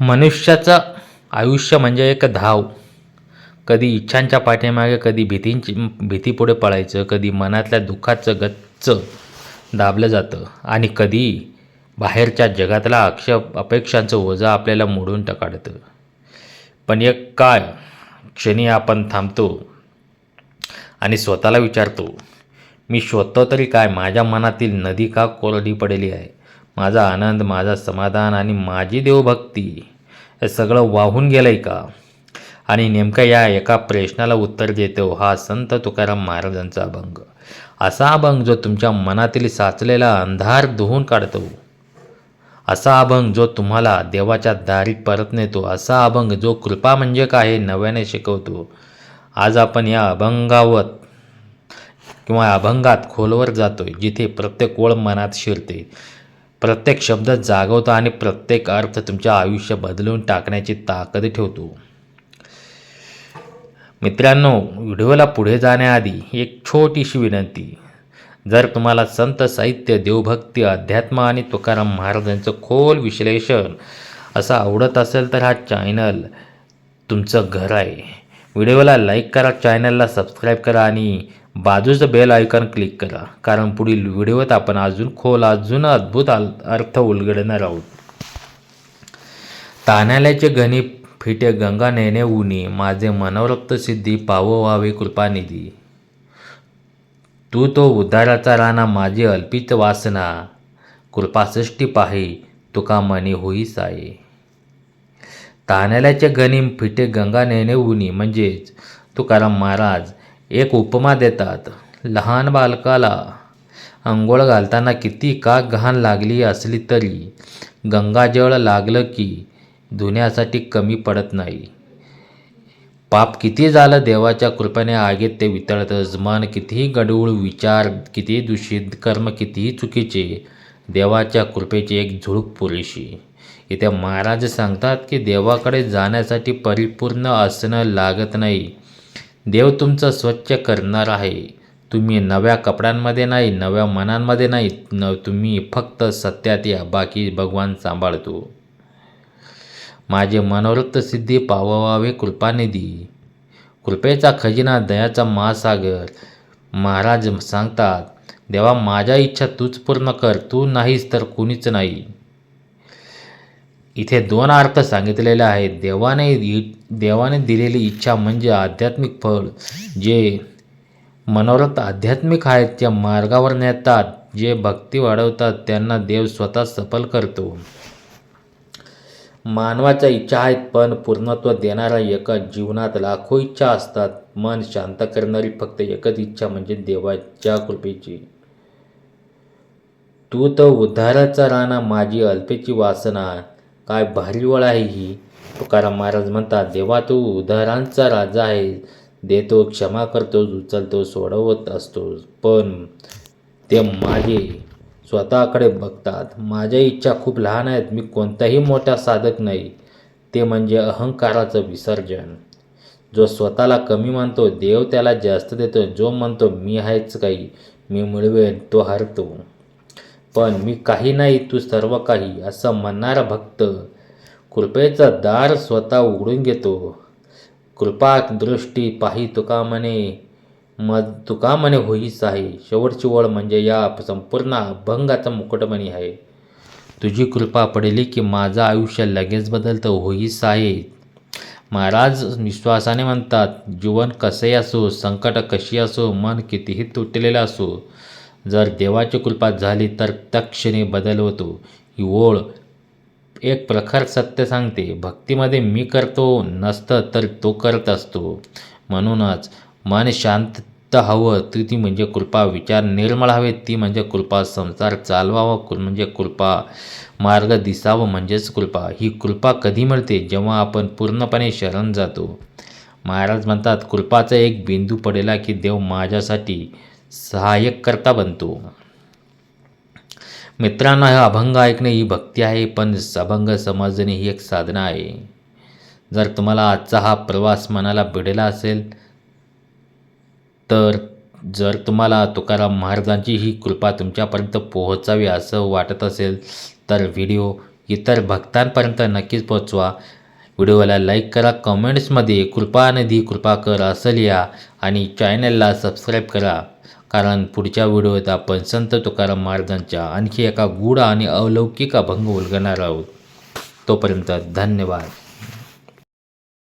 मनुष्याचं आयुष्य म्हणजे एक धाव. कधी इच्छांच्या पाठीमागे कधी भीतींची भीतीपुढे पळायचं कधी मनातल्या दुःखाचं गच्च दाबलं जातं आणि कधी बाहेरच्या जगातला अक्ष अपेक्षांचं ओझं आपल्याला मोडून टकाडतं पण एक काय क्षणी आपण थांबतो आणि स्वतःला विचारतो मी शोधतो तरी काय? माझ्या मनातील नदी का कोरडी पडलेली आहे? माझा आनंद माझा समाधान आणि माझी देवभक्ती हे सगळं वाहून गेलं आहे का? आणि नेमकं या एका प्रश्नाला उत्तर देतो हा संत तुकाराम महाराजांचा अभंग. असा अभंग जो तुमच्या मनातील साचलेला अंधार धुवून काढतो असा अभंग जो तुम्हाला देवाच्या दारीत परत नेतो असा अभंग जो कृपा म्हणजे काय हे नव्याने शिकवतो आज आपण या अभंगावत किंवा अभंगात खोलवर जातोय जिथे प्रत्येक ओळ मनात शिरते. प्रत्येक शब्द जागवतो आणि प्रत्येक अर्थ तुमचे आयुष्य बदलून टाकण्याची ताकद ठेवतो. मित्रांनो व्हिडिओला पुढे जाण्याआधी एक छोटीशी विनंती. जर तुम्हाला संत साहित्य देवभक्ती अध्यात्म आणि तुकाराम महाराजांचं खोल विश्लेषण असं आवडत असेल तर हा चॅनल तुमचं घर आहे. व्हिडिओला लाईक करा चॅनलला सबस्क्राईब करा आणि बाजूचं बेल आयकॉन क्लिक करा. कारण पुढील व्हिडिओत आपण अजून खोल अजून अद्भुत अर्थ उलगडणार आहोत. तान्याल्याचे घनी फिटे गंगा नेणे उनी माझे मनोरक्त सिद्धी पावो व्हावे कृपानिधी. तू तो उद्धाराचा राणा माझी अल्पित वासना. कृपासृष्टी पाही तुका मनी होई साये. तान्याल्याचे गणिम फिटे गंगा नेणे उनी म्हणजेच तुकाराम महाराज एक उपमा देतात. लहान बालकाला अंघोळ घालताना किती का घाण लागली असली तरी गंगाजळ लागलं की धुण्यासाठी कमी पडत नाही. पाप किती झालं देवाच्या कृपेने आगीत ते वितळतं मन कितीही गडूळ विचार कितीही दूषित कर्म कितीही चुकीचे देवाच्या कृपेची एक झुळूक पुरेशी. इथे महाराज सांगतात की देवाकडे जाण्यासाठी परिपूर्ण असणं लागत नाही. देव तुमचं स्वच्छ करणार आहे. तुम्ही नव्या कपड्यांमध्ये नाही नव्या मनांमध्ये नाही न तुम्ही फक्त सत्यात या बाकी भगवान सांभाळतो. माझे मनोरक्त सिद्धी पाववावे कृपानिधी. कृपेचा खजिना दयाचा महासागर. महाराज सांगतात देवा माझ्या इच्छा तूच पूर्ण कर तू नाहीस तर कुणीच नाही. इथे दोन अर्थ सांगितलेले आहेत. देवाने देवाने दिलेली इच्छा म्हणजे आध्यात्मिक फळ जे मनोरथ आध्यात्मिक आहेत त्या मार्गावर नेतात जे भक्ती वाढवतात त्यांना देव स्वतः सफल करतो. मानवाच्या इच्छा आहेत पण पूर्णत्व देणारा एका जीवनात लाखो इच्छा असतात. मन शांत करणारी फक्त एकच इच्छा म्हणजे देवाच्या कृपेची. तू तर उद्धाराचा राणा माझी अल्पेची वासना. काय भारी वळ आहे ही. तुकाराम महाराज म्हणतात देवा तू उदारांचा राजा आहे. देतो क्षमा करतो उचलतो सोडवत असतो. पण ते माझे स्वतःकडे बघतात. माझ्या इच्छा खूप लहान आहेत. मी कोणताही मोठा साधक नाही. ते म्हणजे अहंकाराचं विसर्जन. जो स्वतःला कमी मानतो देव त्याला जास्त देतो. जो म्हणतो मी आहेच काही मी मिळवेन तो हरतो. पण मी काही नाही तू सर्व काही असं म्हणणारा भक्त. कृपेचं दार स्वतः उघडून घेतो. कृपा दृष्टी पाही तुका म्हणे मग तुका म्हणे होईस आहे शेवटची ओळ म्हणजे या संपूर्ण अभंगाचा मुकुटमणी आहे. तुझी कृपा पडली की माझं आयुष्य लगेच बदलतं होईस आहे महाराज विश्वासाने म्हणतात जीवन कसे असो संकट कशी असो मन कितीही तुटलेलं असो जर देवाची कृपा झाली तर तक्षणी होतो ही ओळ एक प्रखर सत्य सांगते. भक्तीमध्ये मी करतो नसतं तर तो करत असतो. म्हणूनच मन शांत हवं ती ती म्हणजे कृपा. विचार निर्मळ हवे ती म्हणजे कृपा. संसार चालवावा कृ- म्हणजे कृपा. मार्ग दिसावं म्हणजेच कृपा. ही कृपा कधी मिळते? जेव्हा आपण पूर्णपणे शरण जातो. महाराज म्हणतात कृपाचा एक बिंदू पडेला की देव माझ्यासाठी सहाय्यककर्ता बनतो. मित्रांनो हा अभंग ऐकणे ही भक्ती आहे पण अभंग समजणे ही एक साधना आहे. जर तुम्हाला आजचा हा प्रवास मनाला भिडला असेल तर जर तुम्हाला तुकाराम महाराजांची ही कृपा तुमच्यापर्यंत पोहोचावी असं वाटत असेल तर व्हिडिओ इतर भक्तांपर्यंत नक्कीच पोचवा व्हिडिओला लाईक करा कमेंट्समध्ये कृपानिधी कृपाकर असं लिहा आणि चॅनलला सबस्क्राईब करा. कारण पुढच्या व्हिडिओत आपण संत तुकाराम महाराजांच्या आणखी एका गूढ आणि अलौकिक अभंग उलगणार आहोत. तोपर्यंत धन्यवाद.